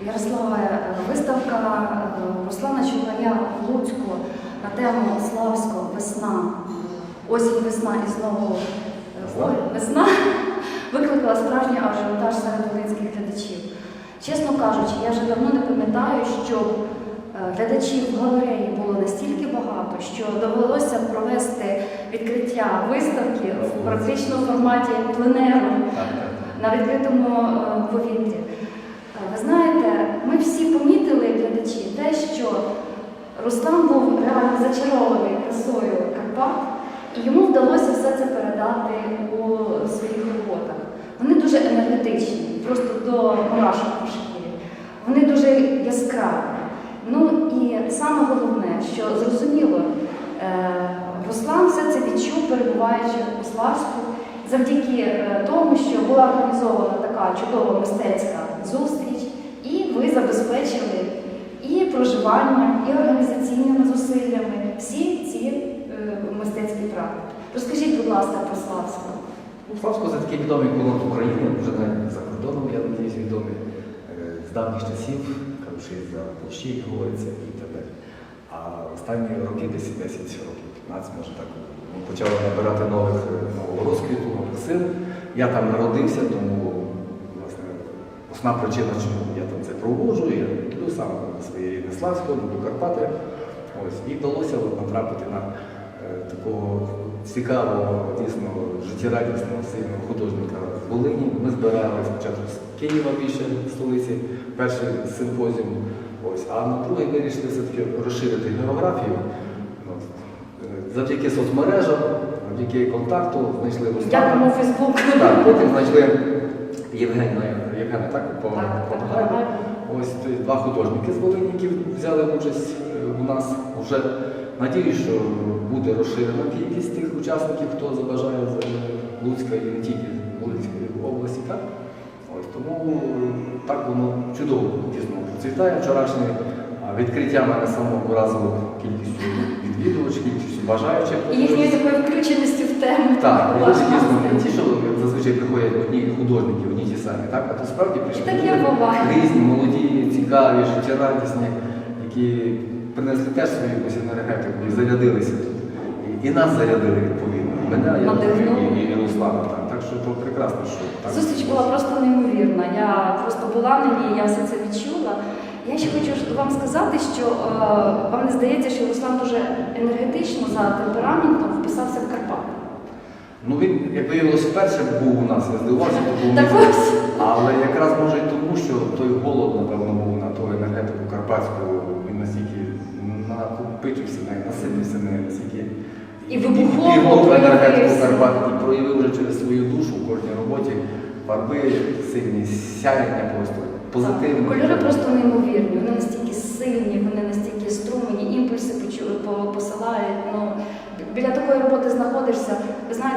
Ярослава, е, виставка е, Руслана Чулая в Луцьку на тему Славського весна. Осінь весна і знову е, Весна? викликала справжній ажіотаж серед волинських глядачів. Чесно кажучи, я вже давно не пам'ятаю, щоб е, глядачів в галереї було настільки багато, що довелося провести відкриття виставки в практично форматі пленеру на відкритому повітрі. Е, Ви знаєте, ми всі помітили глядачі те, що Руслан був реально зачарований красою Карпат, і йому вдалося все це передати у своїх роботах. Вони дуже енергетичні, просто до мурашок по шкірі. Вони дуже яскраві. Ну і саме головне, що зрозуміло, е, Руслан все це відчув, перебуваючи у Славську, завдяки е, тому, що була організована така чудова мистецька зустріч, і ви забезпечили проживанням, і організаційними зусиллями всі ці е, мистецькі практики. Розкажіть, будь ласка, про Славську. Ну, Славсько це такий відомий курорт України, вже навіть за кордоном, я надіюсь, відомий е, з давніх часів, кажучи, за площі, говориться, і так далі. А останні роки, десь 10 років, 15, може так, ми почали набирати нових е, нового розквіту, нових сил. Я там народився, тому основна причина, чому я там це проводжу, я люблю саме своє рідне Славсько, люблю Карпати. Ось, і вдалося натрапити на е, такого цікавого, дійсно життєрадісного, сильного художника з Волині. Ми збирали спочатку з Києва більше в столиці, перший симпозіум. Ось, а на другий вирішили все-таки розширити географію. От, е, Завдяки соцмережам, завдяки контакту знайшли Руслана. Дякуємо Фейсбуку. Так, потім знайшли Євгена, Євгена, так, по, Так, по так, так. Ось два художники з Волині, які взяли участь е, у нас. Вже надіюсь, що буде розширена кількість тих учасників, хто забажає з е, Луцька і не тільки з Волинської області. Так? Ось, тому е, так воно чудово дійсно процвітає. Вчорашнє відкриття мене самого вразило кількістю відвідувачів, кількістю бажаючих. І їхньою такою включеністю в тему. Так, дійсно не власне. ті, що зазвичай приходять одні художники, одні ті самі, так? А то справді прийшли таке буває. різні, молоді, цікаві, життєрадісні, які принесли теж свою якусь енергетику і зарядилися тут. І, нас зарядили відповідно. Мене я і, і, і Руслана. Так. так що то прекрасно, що так. Зустріч була просто неймовірна. Я просто була на ній, я все це відчула. Я ще хочу вам сказати, що е, вам не здається, що Руслан дуже енергетично за темпераментом вписався в Карпати. Ну він, як виявилось, вперше був у нас, я здивувався, то був Так ось. Але якраз може і тому, що той голод, напевно, був на ту енергетику карпатську, він настільки накопичився, не наситився, не настільки І вибухово енергетику проявився. Карпат і проявив вже через свою душу в кожній роботі фарби, сильні сяяння просто, позитивні. Кольори просто неймовірні, вони настільки сильні, вони настільки струмені, імпульси почу- по- посилають. Ну, біля такої роботи знаходишся.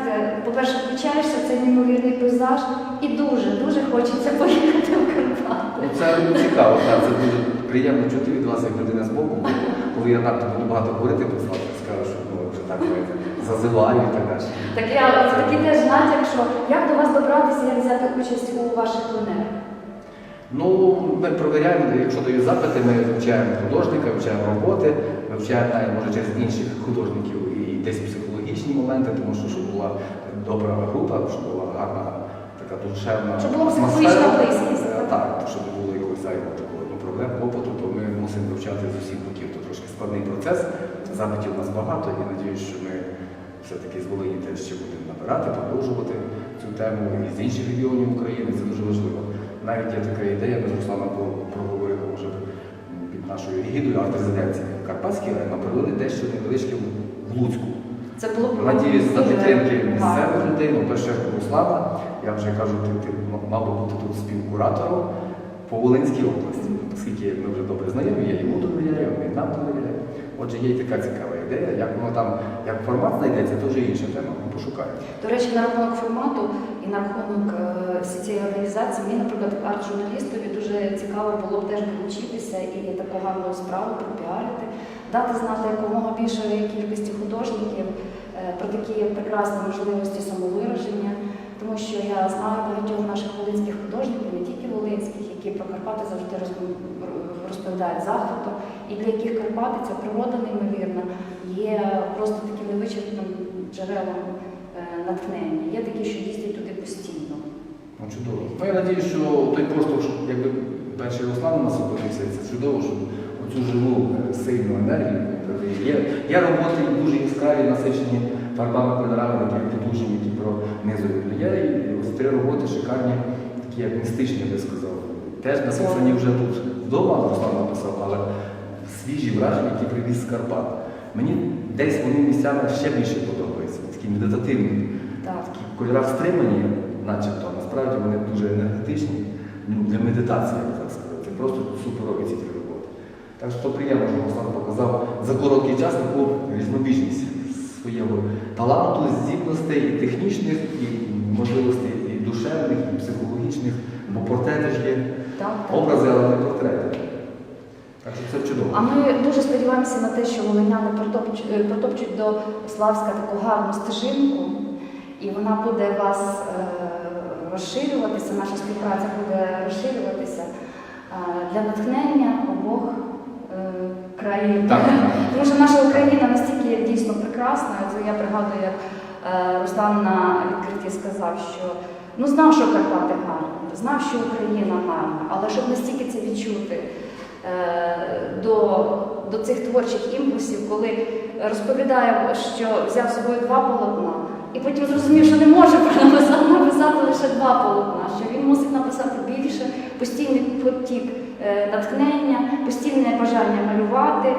Знаєте, по-перше, включаєшся в цей неймовірний пейзаж і дуже, дуже хочеться поїхати в Карпати. Ну, Це цікаво, так, це дуже приємно чути від вас, як людина з боку, бо коли я надто буду багато говорити про Славу, скажу, що ну, вже так зазиваю і так далі. Так я такий теж натяк, що як до вас добратися, як взяти участь у ваших пленерах? Ну, ми провіряємо, якщо дають запити, ми вивчаємо художника, вивчаємо роботи, вивчаємо може через інших художників і десь моменти, тому що щоб була добра група, щоб була гарна така душевна Щоб була психологічна близькість. Е, Так, щоб не було якогось зайвого такого ну, проблем, клопоту, то ми мусимо вивчати з усіх боків. То трошки складний процес. Запитів у нас багато і надіюсь, що ми все-таки з Волині теж ще будемо набирати, продовжувати цю тему і з інших регіонів України. Це дуже важливо. Навіть є така ідея, ми з Русланом проговорили вже під нашою егідою арт-резиденції в Карпатській, але провели дещо невеличке в Луцьку. Це було б Надіюсь, за дуже підтримки гарно. місцевих людей, ну перше Руслана, я вже кажу, ти, ти мав би бути тут співкуратором по Волинській області, оскільки ми вже добре знайомі, я йому довіряю, він нам довіряє. Отже, є й така цікава ідея, як воно там, як формат знайдеться, це вже інша тема, ми пошукаємо. До речі, на рахунок формату і на рахунок е, всі цієї організації, мені, наприклад, арт-журналістові дуже цікаво було б теж долучитися і таку гарну справу пропіарити, дати знати якомога більшої кількості про такі прекрасні можливості самовираження. тому що я знаю багатьох наших волинських художників, не тільки волинських, які про Карпати завжди розповідають захватом, і для яких Карпати ця природа неймовірна є просто таким невичерпним джерелом е, натхнення. Є такі, що їздять туди постійно. Ну, чудово. Ну, я надію, що той що якби перший Руслан у нас опинився, це чудово, що оцю живу е, сильну енергію. Є, є роботи дуже яскраві, насичені фарбами, кольорами, такі потужні, які пронизують. Є і ось три роботи шикарні, такі як містичні, я би сказав. Теж насичені вже тут вдома, Руслан написав, але свіжі враження, які привіз з Карпат. Мені десь вони місцями ще більше подобаються, такі медитативні. Так. Такі кольора стримані, начебто, насправді вони дуже енергетичні ну, для медитації, я так сказав. Це просто суперові ці три роботи. Так що приємно, що Руслан показав за короткий час таку різнобіжність свого таланту, здібностей і технічних, і можливостей і душевних, і психологічних, бо портрети ж є Так, так. образи, але не портрети. Так що це чудово. А ми дуже сподіваємося на те, що волиняни протопчуть, е, протопчуть до Славська таку гарну стежинку, і вона буде вас е, розширюватися, наша співпраця буде розширюватися е, для натхнення обох країн. Так. Тому що наша Україна настільки дійсно прекрасна. Я пригадую, як е, Руслан на відкритті сказав, що ну знав, що Карпати гарні, знав, що Україна гарна, але щоб настільки це відчути е, до, до цих творчих імпульсів, коли розповідає, що взяв з собою два полотна, і потім зрозумів, що не може написати, лише два полотна, що він мусить написати більше, постійний потік е, натхнення, постійне бажання малювати.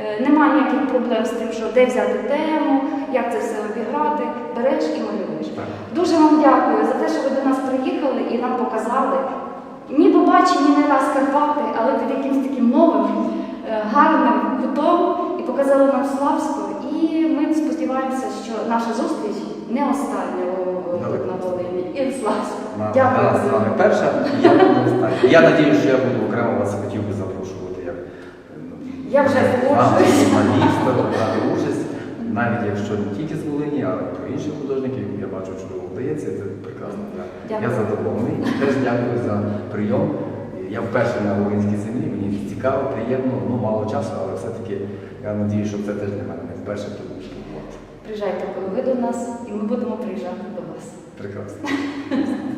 Е, Немає ніяких проблем з тим, що де взяти тему, як це все обіграти, береш і малюєш. Так. Дуже вам дякую за те, що ви до нас приїхали і нам показали. Ніби бачені не раз Карпати, але під якимось таким новим, е, гарним кутом і показали нам Славську. І ми сподіваємося, що наша зустріч не остання на Волині і в Славську. Дякую. перша, я. Я надію, що я буду окремо вас хотів би запрошувати Я вже погоджуюсь. журналіста, брати участь, навіть якщо не тільки з Волині, але й про інших художників. Я бачу, що вдається, це прекрасно. Я, я задоволений. Теж дякую за прийом. Я вперше на українській землі, мені цікаво, приємно, ну мало часу, але все-таки я надію, що це теж для мене не вперше тут побувати. Приїжджайте, коли ви до нас, і ми будемо приїжджати до вас. Прекрасно.